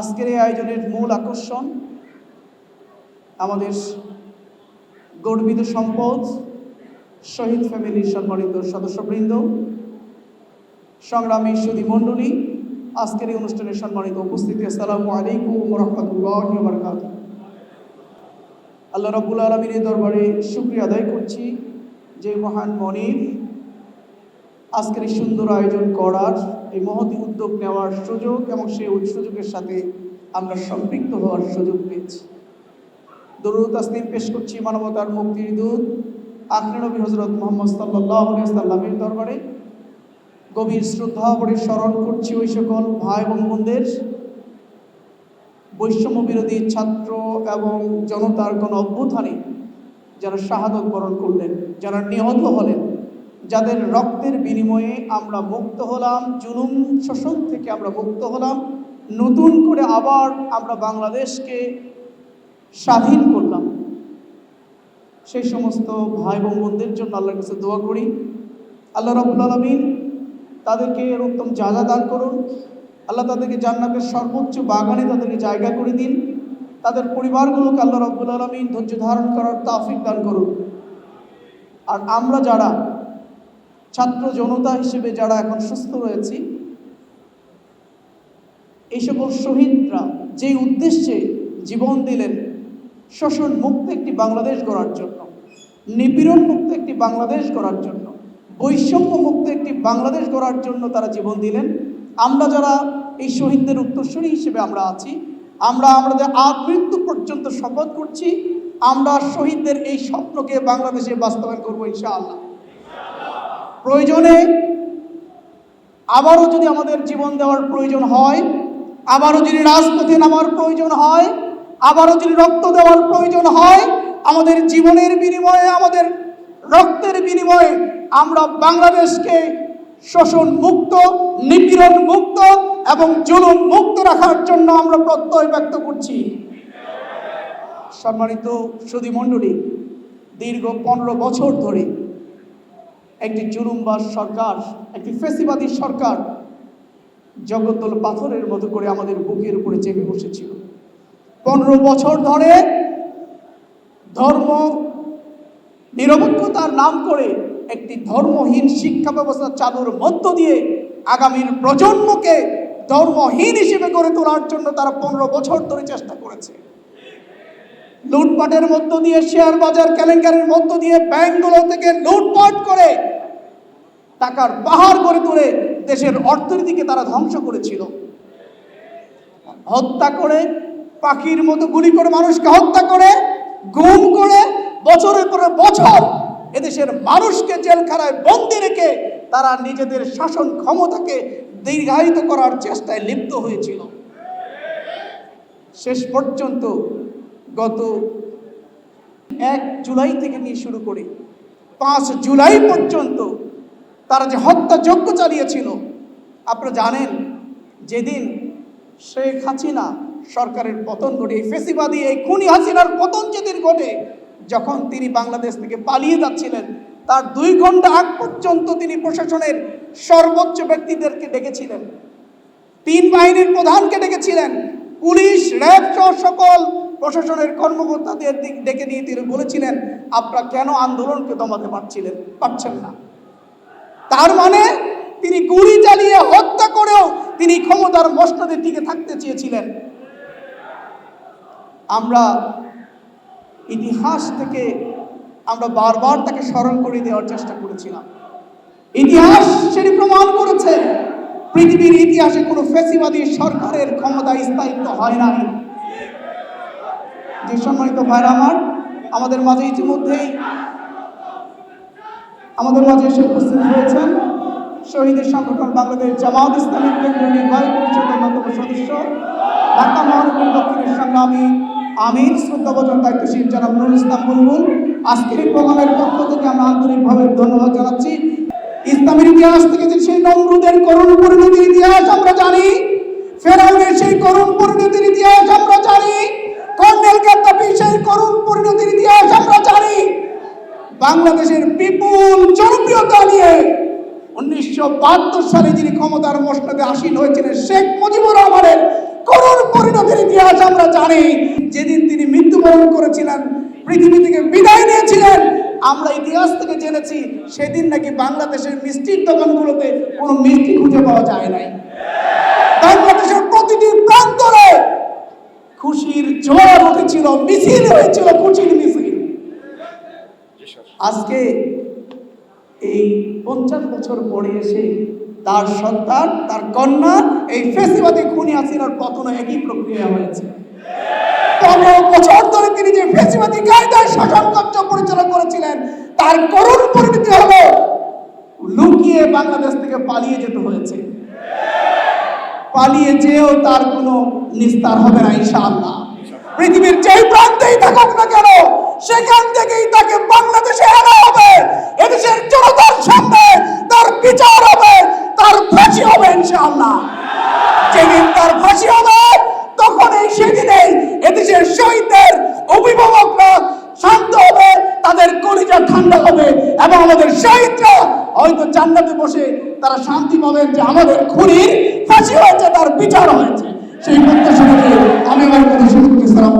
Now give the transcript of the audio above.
আজকের এই আয়োজনের মূল আকর্ষণ আমাদের গর্বিত সম্পদ, শহীদ ফ্যামিলির সম্মানিত সদস্যবৃন্দ, সংগ্রামী সুদী মণ্ডলী, আজকের এই অনুষ্ঠানের সম্মানিত উপস্থিতি। আসসালামু আলাইকুম রহমতুল্লাহ বরকাত আল্লাহ রব্বুল আলমিনের দরবারে শুক্রিয়া আদায় করছি যে মহান মনির আজকের এই সুন্দর আয়োজন করার এই মহতি উদ্যোগ নেওয়ার সুযোগ এবং সেই সুযোগের সাথে আমরা সম্পৃক্ত হওয়ার সুযোগ পেয়েছি। দরুদ তাসলিম পেশ করছি মানবতার মুক্তির দূত, আখরি নবী হজরত মোহাম্মদ সাল্লাহ সাল্লামের দরবারে। গভীর শ্রদ্ধা ভরে স্মরণ করছি ওই সকল ভাই এবং বোনদের। বৈষম্য বিরোধী ছাত্র এবং জনতার কোন অভ্যুত্থানে যারা শাহাদত বরণ করলেন, যারা নিহত হলেন যাদের রক্তের বিনিময়ে আমরা মুক্ত হলাম, জুলুম শোষণ থেকে আমরা মুক্ত হলাম, নতুন করে আবার আমরা বাংলাদেশকে স্বাধীন করলাম। সেই সমস্ত ভাই বোনদের জন্য আল্লাহর কাছে দোয়া করি। আল্লাহ রাবুল আলমিন তাদেরকে এর উত্তম জায়গা দান করুন। আল্লাহ তাদেরকে জান্নাতের সর্বোচ্চ বাগানে তাদেরকে জায়গা করে দিন। তাদের পরিবারগুলোকে আল্লাহ রব্বুল আলমিন ধৈর্য ধারণ করার তাফিক দান করুন। আর আমরা যারা ছাত্র জনতা হিসেবে যারা এখন সুস্থ রয়েছি, এই সকল শহীদরা যে উদ্দেশ্যে জীবন দিলেন, শোষণ মুক্ত একটি বাংলাদেশ গড়ার জন্য, নিপীড়ন মুক্ত একটি বাংলাদেশ গড়ার জন্য, বৈষম্য মুক্ত একটি বাংলাদেশ গড়ার জন্য তারা জীবন দিলেন। আমরা যারা এই শহীদদের উত্তরসূরি হিসেবে আমরা আছি, আমরা আমাদের আগ মৃত্যু পর্যন্ত শপথ করছি, আমরা শহীদদের এই স্বপ্নকে বাংলাদেশে বাস্তবায়ন করব ইনশাআল্লাহ। প্রয়োজনে আবারও যদি আমাদের জীবন দেওয়ার প্রয়োজন হয়, আবারও যদি রাজপথে নামার প্রয়োজন হয়, আবারও যদি রক্ত দেওয়ার প্রয়োজন হয়, আমাদের জীবনের বিনিময়ে, আমাদের রক্তের বিনিময়ে আমরা বাংলাদেশকে শোষণ মুক্ত, নিপীড়ন মুক্ত এবং জুলুম মুক্ত রাখার জন্য আমরা প্রত্যয় ব্যক্ত করছি। সম্মানিত সুদী মণ্ডলী, দীর্ঘ পনেরো বছর ধরে একটি জুলুমবাস সরকার, একটি ফেসিবাদী সরকার জগদ্দল পাথরের মতো করে আমাদের বুকের উপরে চেপে বসেছিল। পনেরো বছর ধরে ধর্ম নিরপেক্ষতার নাম করে একটি ধর্মহীন শিক্ষা ব্যবস্থা চালুর মধ্য দিয়ে আগামীর প্রজন্মকে ধর্মহীন হিসেবে গড়ে তোলার জন্য তারা পনেরো বছর ধরে চেষ্টা করেছে। লুটপাটের মধ্য দিয়ে শেয়ার বাজার কেলেঙ্কারের মধ্য দিয়ে ব্যাংকগুলো থেকে লুটপাট করে টাকার পাহাড় করে তুলে দেশের অর্থনীতিকে তারা ধ্বংস করেছিল। হত্যা করে পাখির মতো গুলি করে মানুষকে হত্যা করে, গুম করে বছরের পরে বছর এদেশের মানুষকে জেলখানায় বন্দি রেখে তারা নিজেদের শাসন ক্ষমতাকে দীর্ঘায়িত করার চেষ্টায় লিপ্ত হয়েছিল। শেষ পর্যন্ত গত এক জুলাই থেকে নিয়ে শুরু করে পাঁচ জুলাই পর্যন্ত তারা যে হত্যাযজ্ঞ চালিয়েছিল, আপনারা জানেন, যেদিন শেখ হাসিনা সরকারের পতন ঘটে ফেসিবাদী, এই খুনি হাসিনার পতন যেদিন ঘটে, যখন তিনি বাংলাদেশ থেকে পালিয়ে যাচ্ছিলেন, তার দুই ঘণ্টা আগ পর্যন্ত তিনি প্রশাসনের সর্বোচ্চ ব্যক্তিদেরকে ডেকেছিলেন। তিন বাহিনীর প্রধানকে ডেকেছিলেন। পুলিশ, র্যাব সকল প্রশাসনের কর্মকর্তাদের দিক ডেকে নিয়ে তিনি বলেছিলেন, আপনারা কেন আন্দোলনকে দমাতে পারছিলেন? পারছেন না। তার মানে তিনি গুলি চালিয়ে হত্যা করেও তিনি ক্ষমতার মসনদে টিকে থাকতে চেয়েছিলেন। আমরা ইতিহাস থেকে, আমরা বারবার তাকে স্মরণ করে দেওয়ার চেষ্টা করেছিলাম। ইতিহাস সেটি প্রমাণ করেছে, পৃথিবীর ইতিহাসে কোনো ফেসিবাদী সরকারের ক্ষমতা স্থায়িত্ব হয় নাই। যে সম্মানিত ভাইরা আমার, আমাদের মাঝে ইতিমধ্যেই আমাদের মাঝে এসে উপস্থিত হয়েছেন শহীদের সংগঠন বাংলাদেশ জামাত ইসলামী কেন্দ্রীয় নির্বাহী পরিষদের অন্যতম সদস্য, ঢাকা মহানগরী দক্ষিণের সংগ্রামী আমির শ্রদ্ধাভোজন দায়িত্বশীল জনাব নুরুল ইসলাম বুলবুল। আজকের এই প্রোগ্রামের পক্ষ থেকে আমরা আন্তরিকভাবে ধন্যবাদ জানাচ্ছি। ইসলামের ইতিহাস থেকে যে সেই নমরুদের করুণ পরিণতির ইতিহাস আমরা জানি। বাংলাদেশের বিপুল জনপ্রিয়তা নিয়ে উনিশশো বাহাত্তর সালে যিনি ক্ষমতার মসনদে আসীন হয়েছিলেন, শেখ মুজিবুর রহমানের করুণ পরিণতি ফেসিবাদের ইতিহাস আমরা জানি। যেদিন তিনি মৃত্যুবরণ করেছিলেন, পৃথিবী থেকে বিদায় নিয়েছিলেন, আমরা ইতিহাস থেকে জেনেছি, সেদিন নাকি বাংলাদেশের মিষ্টির দোকানগুলোতে কোনো মিষ্টি খুঁজে পাওয়া যায় নাই। বাংলাদেশের প্রতিটি প্রান্তরে খুশির ঝড় উঠেছিল, মিছিল হয়েছিল খুশির আজকে এই পঞ্চাশ বছর পরে এসে তার সন্তান, তার কন্যা এই ফেসিবাদী খুনি হাসিনার পতন একই প্রক্রিয়া হয়েছে। পনেরো বছর ধরে তিনি যে ফেসিবাদী কায়দায় শাসন কার্য পরিচালনা করেছিলেন, তার করুণ পরিণতি হলো লুকিয়ে বাংলাদেশ থেকে পালিয়ে যেতে হয়েছে। পালিয়ে যেও তার কোনো নিস্তার হবে না, ইনশাআল্লাহ। পৃথিবীর যেই প্রান্তেই থাকুক না কেন সেখান থেকেই তাকে বাংলাদেশে আনা হবে। এদেশের জনতার সামনে তার বিচার হবে, তার ফাঁসি হবে ইনশাআল্লাহ। যেদিন তার ফাঁসি হবে তখন এই সেদিনেই এদেশের শহীদদের অভিভাবকরা শান্ত হবে, তাদের কলিজা ঠান্ডা হবে এবং আমাদের শহীদরা হয়তো জান্নাতে বসে তারা শান্তি পাবেন যে আমাদের খুনির ফাঁসি হয়েছে, তার বিচার হয়েছে। সেই প্রত্যাশা রেখে